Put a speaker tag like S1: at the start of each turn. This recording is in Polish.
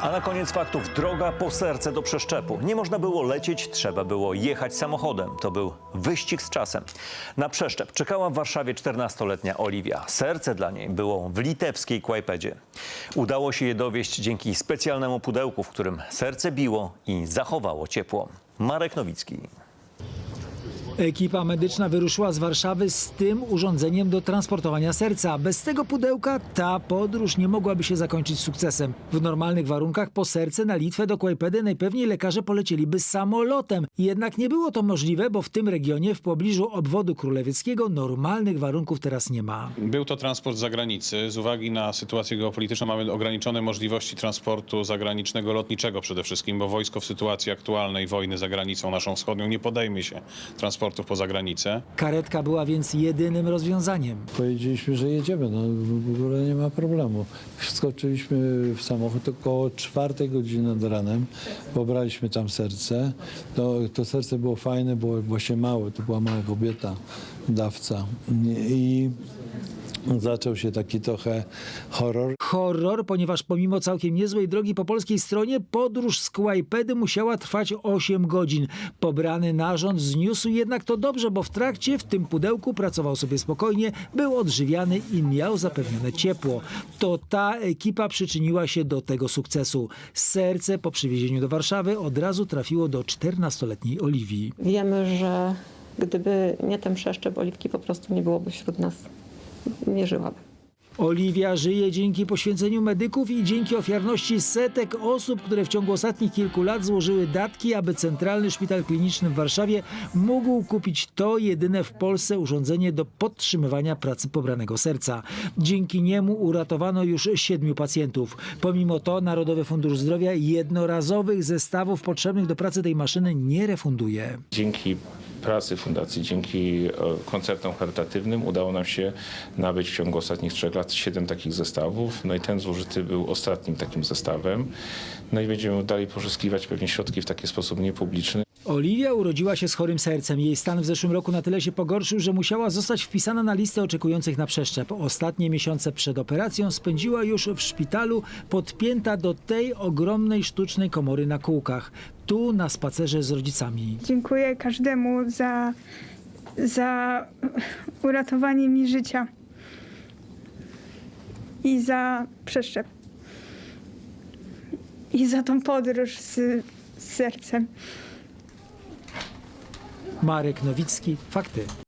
S1: A na koniec faktów droga po serce do przeszczepu. Nie można było lecieć, trzeba było jechać samochodem. To był wyścig z czasem. Na przeszczep czekała w Warszawie 14-letnia Oliwia. Serce dla niej było w litewskiej Kłajpedzie. Udało się je dowieść dzięki specjalnemu pudełku, w którym serce biło i zachowało ciepło. Marek Nowicki.
S2: Ekipa medyczna wyruszyła z Warszawy z tym urządzeniem do transportowania serca. Bez tego pudełka ta podróż nie mogłaby się zakończyć sukcesem. W normalnych warunkach po serce na Litwę do Kłajpedy najpewniej lekarze polecieliby samolotem. Jednak nie było to możliwe, bo w tym regionie w pobliżu obwodu królewieckiego normalnych warunków teraz nie ma.
S3: Był to transport z zagranicy. Z uwagi na sytuację geopolityczną mamy ograniczone możliwości transportu zagranicznego, lotniczego przede wszystkim, bo wojsko w sytuacji aktualnej wojny za granicą naszą wschodnią nie podejmie się transportów poza granicę.
S2: Karetka była więc jedynym rozwiązaniem.
S4: Powiedzieliśmy, że jedziemy, no w ogóle nie ma problemu. Wskoczyliśmy w samochód około czwartej godziny nad ranem, pobraliśmy tam serce. To, to serce było fajne, było właśnie małe, to była mała kobieta, dawca. I zaczął się taki trochę horror.
S2: Horror, ponieważ pomimo całkiem niezłej drogi po polskiej stronie, podróż z Kłajpedy musiała trwać 8 godzin. Pobrany narząd zniósł jednak to dobrze, bo w trakcie w tym pudełku pracował sobie spokojnie, był odżywiany i miał zapewnione ciepło. To ta ekipa przyczyniła się do tego sukcesu. Serce po przywiezieniu do Warszawy od razu trafiło do 14-letniej Oliwii.
S5: Wiemy, że gdyby nie ten przeszczep, Oliwki po prostu nie byłoby wśród nas. Nie żyłaby.
S2: Oliwia żyje dzięki poświęceniu medyków i dzięki ofiarności setek osób, które w ciągu ostatnich kilku lat złożyły datki, aby Centralny Szpital Kliniczny w Warszawie mógł kupić to jedyne w Polsce urządzenie do podtrzymywania pracy pobranego serca. Dzięki niemu uratowano już siedmiu pacjentów. Pomimo to Narodowy Fundusz Zdrowia jednorazowych zestawów potrzebnych do pracy tej maszyny nie refunduje.
S6: Dzięki pracy fundacji, dzięki e, koncertom charytatywnym udało nam się nabyć w ciągu ostatnich trzech lat siedem takich zestawów. No i ten zużyty był ostatnim takim zestawem. No i będziemy dalej poszukiwać pewnie środki w taki sposób niepubliczny.
S2: Oliwia urodziła się z chorym sercem. Jej stan w zeszłym roku na tyle się pogorszył, że musiała zostać wpisana na listę oczekujących na przeszczep. Ostatnie miesiące przed operacją spędziła już w szpitalu, podpięta do tej ogromnej sztucznej komory na kółkach. Tu na spacerze z rodzicami.
S7: Dziękuję każdemu za, za uratowanie mi życia i za przeszczep. I za tą podróż z, z sercem.
S2: Marek Nowicki, fakty.